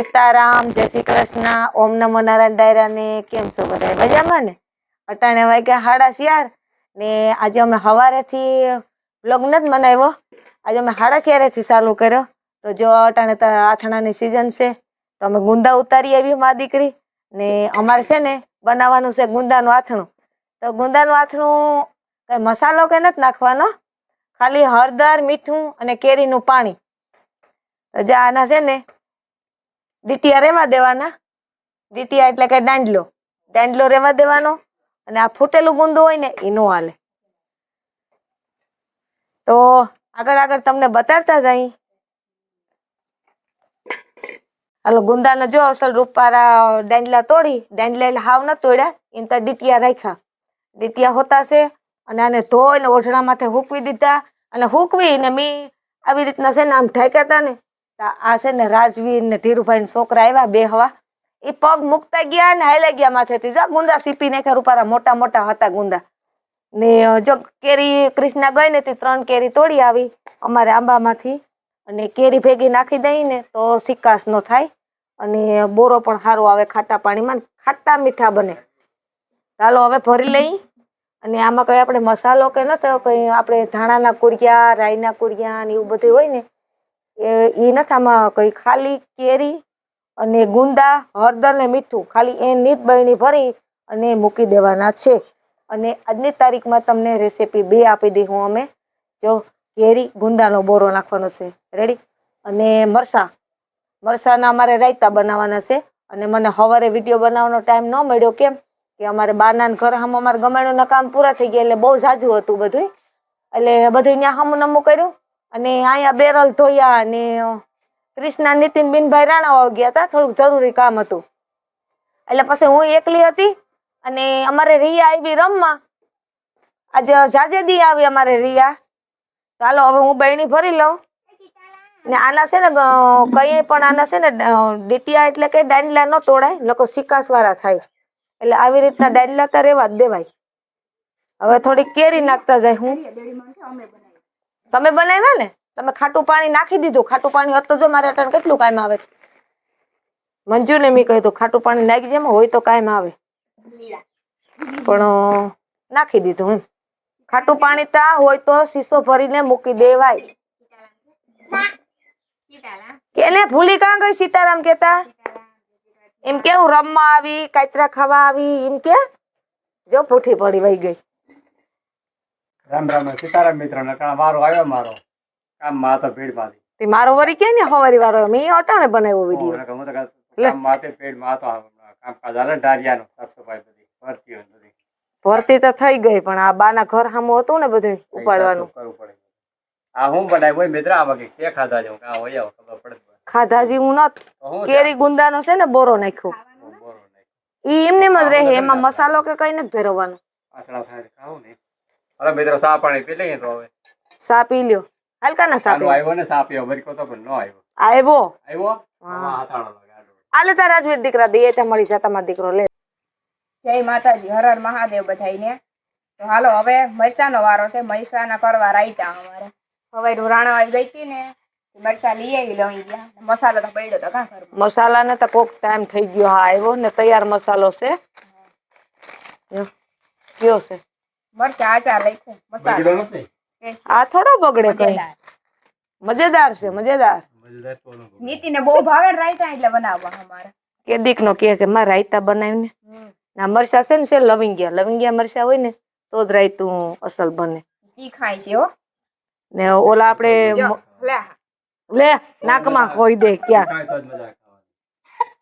સીતારામ, જય શ્રી કૃષ્ણ, ઓમ નમો નારાયણ ડાયરા ને કેમ છો બધા? મજામાં ને? અટાણે વાગ્યા હાડા શિયાર ને આજે અમે સવારેથી બ્લોગ નથી મનાવ્યો આજે અમે હાડા શિયારેથી ચાલુ કર્યો. તો જો અટાણે આથણાની સિઝન છે, તો અમે ગુંદા ઉતારી આવી મા દીકરી ને અમારે છે ને બનાવવાનું છે ગુંદાનું આથણું. તો ગુંદાનું આથણું કંઈ મસાલો કે નથી નાખવાનો, ખાલી હળદર, મીઠું અને કેરીનું પાણી. તો જે આના છે ને ડીટીયા રેવા દેવાના? ડીટીયા એટલે કે દાંડલો. દાંડલો રેવા દેવાનો અને આ ફૂટેલું ગુંદુ હોય ને એ નો હાલે. તો આગળ આગળ તમને બતાડતા જઈ. હાલો, ગુંદાને જો અસલ રૂપારા દાંડલા તોડી, દાંડલા એટલે હાવ ન તોડ્યા એને તો ડીટીયા રાખ્યા. ડીટીયા હોતા છે અને આને ધોઈને ઓઢણા માથે હૂકવી દીધા અને હૂકવીને મેં આવી રીતના છે ને આમ ઢાંક્યા હતા ને આ છે ને રાજવીર ને ધીરુભાઈ છોકરા આવ્યા બે હવા. એ પગ મૂકતા ગયા ને હાલ્યા ગયા માથેથી. જો ગુંદા સીપી નાખ્યા રૂપારા, મોટા મોટા હતા ગુંદા. ને જો કેરી ક્રિષ્ના ગઈ ને તે ત્રણ કેરી તોડી આવી અમારે આંબામાંથી. અને કેરી ભેગી નાખી દઈ ને તો સિકાસ ન થાય. અને બોરો પણ સારો આવે ખાટા પાણીમાં ખાટા મીઠા બને. ચાલો હવે ભરી લઈ. અને આમાં કઈ આપણે મસાલો કે ન થયો, કઈ આપણે ધાણાના કુરિયા રાઈના કુરિયા ને એવું બધું હોય ને એ એ નથી આમાં કઈ ખાલી કેરી અને ગુંદા, હળદર ને મીઠું, ખાલી એ નીત બળણી ભરી અને મૂકી દેવાના છે. અને આજની તારીખમાં તમને રેસીપી બે આપી દઈ હું અમે. જો કેરી, ગુંદાનો બોરો નાખવાનો છે. રેડી અને મરસા. મરસાના અમારે રાયતા બનાવવાના છે. અને મને સવારે વીડિયો બનાવવાનો ટાઈમ ન મળ્યો. કેમ? કે અમારે બારના ઘર હમ અમારે ગમેણુંના કામ પૂરા થઈ ગયા એટલે બહુ જાજુ હતું બધું એટલે બધું ત્યાં હમું નમું કર્યું. અને અહીંયા બેરલ ધોયા અને કૃષ્ણા નીતિન બિનભાઈ રાણાવા ગયા હતા. થોડુંક જરૂરી કામ હતું. એટલે પછી હું એકલી હતી અને અમારે રિયા આવી રમવા. આજે જાજે આવી અમારે રિયા. ચાલો હવે હું બહેણી ભરી લઉં. ને આના છે ને કઈ પણ આના છે ને ડીટીયા એટલે કે દાંડલા ન તોડાય નકો સિકાસ વાળા થાય. એટલે આવી રીતના દાંડલા તો રહેવા જ દેવાય. હવે થોડી કેરી નાખતા જાય હું. તમે બનાવ્યા ને, તમે ખાટું પાણી નાખી દીધું. ખાટું પાણી હતું જો મારે અટાણ કેટલું કાયમ આવે? મંજુને મેં કહ્યું ખાટું પાણી નાખી જેમ હોય તો કાયમ આવે. પણ નાખી દીધું એમ. ખાટું પાણી તા હોય તો શીશો ભરીને મૂકી દેવાય. કેને ભૂલી કાં ગઈ સીતારામ કેતા એમ કે હું રમવા આવી કાચરા ખાવા આવી, એમ કે? જો પૂઠી પડી વહી ગઈ. રામ રામ સીતારામ મિત્ર નકણા વારો આવ્યો મારો? કામમાં હતો ભીડમાંથી. તે મારો વરી કે ને હવારી વારો મે અટાણે બનાવ્યો વિડિયો. હું તો કામ માટે પેડમાં હતો કામકાજ હાલે ને ઢારિયાનો સાફ સફાઈ બધી ભરતી હોય બધી. ભરતી તો થઈ ગઈ પણ આ બાના ઘર સામું હતું ને બધું ઉપાડવાનું. તો કરવું પડે? આ હું બનાવ્યું? હોય મિત્ર આ કે કે ખાધા જો કા હોય આવો ખબર પડે જ. ખાધા જેવું નત. તો કેરી ગુંદાનો છે ને બોરો નાખ્યો. બોરો નાખ્યો. ઈ એમને જ રહે એમાં મસાલો કે કઈ નથી ભેરવવાનો. આટલા થાય ખાવ ને. અરે મિત્રો સા પાણી પી લઈએ તો હવે. સા પી લ્યો. હલકા ના સા આવ્યો ને સા પીવો મરી તો પણ નો આવ્યો. આવ્યો? આવ્યો? હા. હાથાણો લગાડો આલે તાર રાજવીર દીકરા દઈએ તે મળી જા તમારો દીકરો લે. જય માતાજી હર હર મહાદેવ બધાઈને તો હાલો હવે મરચાનો વારો છે મરચાના કરવા રાયતા અમારે. હવે રાણા આવી ગઈ હતી ને મરચા લઈ આવી લઈ ગયા. મસાલો તો પડ્યો તો કાં ને તો કોક ટાઈમ થઈ ગયો હા આવ્યો ને તૈયાર મસાલો છે. કયો છે? મરચા આચા લખ્યું મસાલો. આ થોડો બગડે કઈ. મજેદાર. છે મજેદાર. તો. નીતિને બહુ ભાવે ને રાયતા એટલે બનાવવા અમારે. કે દીકનો કે કે મારે રાયતા બનાવીને. ના મરચા છે ને છે લવિંગિયા. લવિંગિયા મરચા હોય ને તો જ રાયતું અસલ બને. ઈ ખાય છે હો. ને ઓલા આપણે લે. લે નાકમાં ખોઈ દે ક્યાં. કાંઈ તો.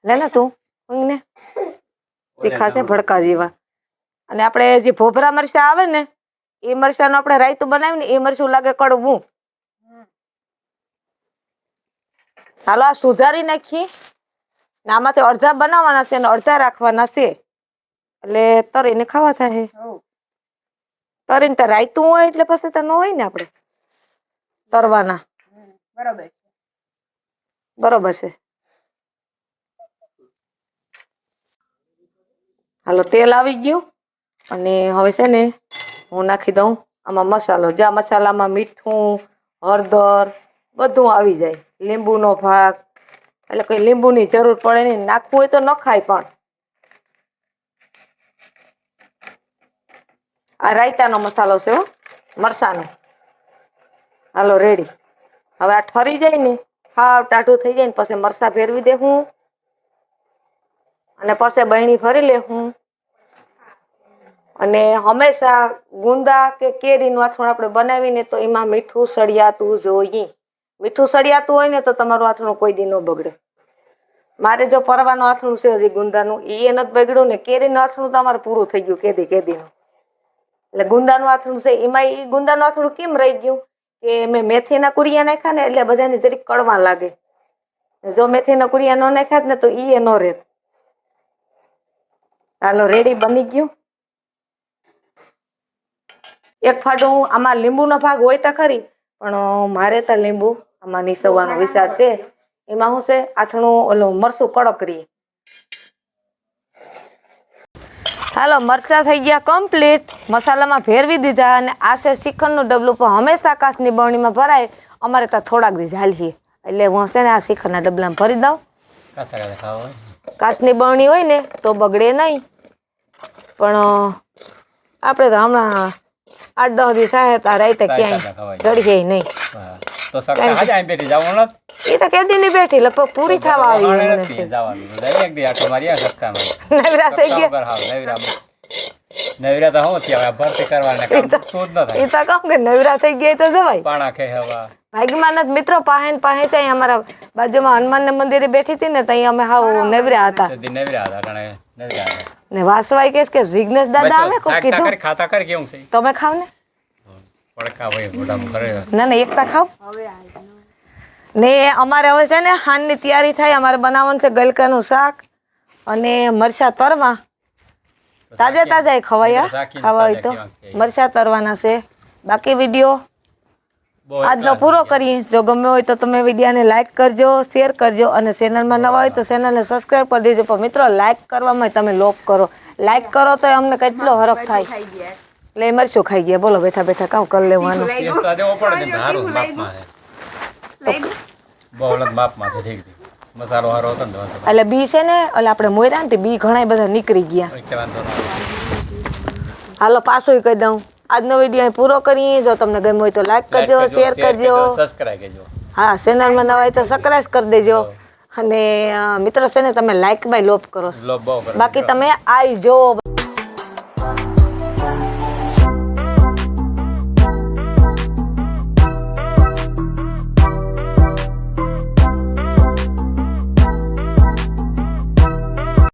લે ને તું ઊંઘ ને. તીખા છે ભડકા જેવા. અને આપણે જે ભોભરા મરચા આવે ને એ મરચાનું આપણે રાયતું બનાવીને એ મરચું લાગે કડવું. હાલો આ સુધારી નાખી ને આમાંથી અડધા બનાવવાના છે અને અડધા રાખવાના છે. એટલે તરીને ખાવા થાય. તરીને તો રાયતું હોય એટલે પછી તો ન હોય ને આપણે. તરવાના. બરોબર બરોબર છે. હાલો તેલ આવી ગયું. અને હવે છે ને, હું નાખી દઉં આમાં મસાલો. જ્યાં મસાલામાં મીઠું, હળદર, બધું આવી જાય. લીંબુનો ભાગ, એટલે કોઈ લીંબુની જરૂર પડે નહીં. નાખવું હોય તો નખાય પણ. આ રાયતાનો મસાલો છે મરસાનો હાલો રેડી હવે આ ઠરી જાય ને, હાવ ટાઢું થઈ જાય ને, પછી મરસા ફેરવી દે હું. અને પછી બહેણી ભરી લે હું. અને હંમેશા ગુંદા કે કેરીનું આથણ આપણે બનાવીને તો એમાં મીઠું સળિયાતું જોઈએ મીઠું સળિયાતું હોય ને તો તમારું આથણું કોઈ દી ન બગડે. મારે જો પરવાનું આથણું છે હજી ગુંદાનું એ નથી બગડ્યું ને કેરીનું આથણું તો અમારે પૂરું થઈ ગયું કેદી કેદીનું. એટલે ગુંદાનું આથણું છે, એમાં એ ગુંદાનું આથણું કેમ રહી ગયું? કે મેં મેથીના કુરિયા નાખ્યા ને એટલે બધાને જરીક કડવા લાગે. જો મેથીના કુરિયા ન નાખ્યા ને તો એ ન રહેત હાલો રેડી બની ગયું? એક ફાડું આમાં લીંબુનો ભાગ હોય તો ખરી પણ મારે તો લીંબુ આમાં નીસવવાનો વિચાર છે. એમાં શું છે આથણું ઓલું મરસું કડક રહે હાલો મરચા થઈ ગયા કમ્પ્લીટ મસાલામાં ફેરવી દીધા અને આ છે શ્રીખંડનું ડબલું પણ હંમેશા કાચની બરણીમાં ભરાય. અમારે ત્યાં થોડાક દી ઝાલીએ. એટલે હું છે ને આ શ્રીખંડના ડબલામાં ભરી દઉં. કાચની બરણી હોય ને તો બગડે નહીં. પણ આપણે તો હમણાં આઠ દસ દિવસ થાય તાર રાતે ક્યાંય. ચડીએ નહીં. તો સક્કા હાજા અહીં બેઠી જવાનું નથી એ તો કેદી ની બેઠી લગભગ પૂરી થવા આવી મને નથી જવાનું. એક દી આટો મારી આ સક્કામાં નવરા થઈ ગયા. નવરા નવરા તો શું થયા ભરતી કરવાના કામ શું જ ન એ તો કહું કે નવરા થઈ ગયા તો જવાય. પાણા ખે હવા. ભાગ્યમાં મિત્રો પાહે પાસે પાહે ત્યાં અમારા બાજુમાં હનુમાન મંદિરે બેઠી હતી ને ત્યાં અમે હાવ હતા નવરા હતા. નવરા હતા ને વાસવાઈ કેસ કે જિગ્નેશ દાદા આવે કો કીધું? કરી ખાતા કર કેમ છે? તમે ખાવ ને. પડકા ભાઈ ગોડામ કરે. ના ના એકતા ખાવ. હવે ને. અમારે હવે છે ને હાનની તૈયારી થાય અમારે બનાવવાનું છે ગલકાનું શાક અને મરચા તરવા. તાજા તાજા એ ખવાયા ખાવા હોય તો. મરચા તરવાના છે. બાકી વીડિયો આજનો પૂરો કરીએ. જો ગમ્યો હોય તો તમે વિડીયાને લાઇક કરજો શેર કરજો અને ચેનલમાં નવા હોય તો ચેનલને સબસ્ક્રાઈબ કરી દેજો. પણ મિત્રો લાઇક કરવામાં તમે લોક કરો. લાઇક કરો તો અમને કેટલો હરખ થાય એટલે મરશું ખાઈ ગયા. બોલો બેઠા બેઠા કાઉ કરી લેવાનું. એટલે બી છે ને એટલે આપણે મોયરા ને બી ઘણા બધા નીકળી ગયા. હાલો પાછું કહી દઉં. આજનો વીડિયો પૂરો કરીએ. જો તમને ગમ્યો હોય તો લાઈક કરજો શેર કરજો. સબસ્ક્રાઇબ કરજો. હા ચેનલમાં નવા હોય તો સબસ્ક્રાઇબ કરી દેજો. અને મિત્રો છે ને તમે લાઈક બાય લોપ કરો બાકી તમે આઈ જો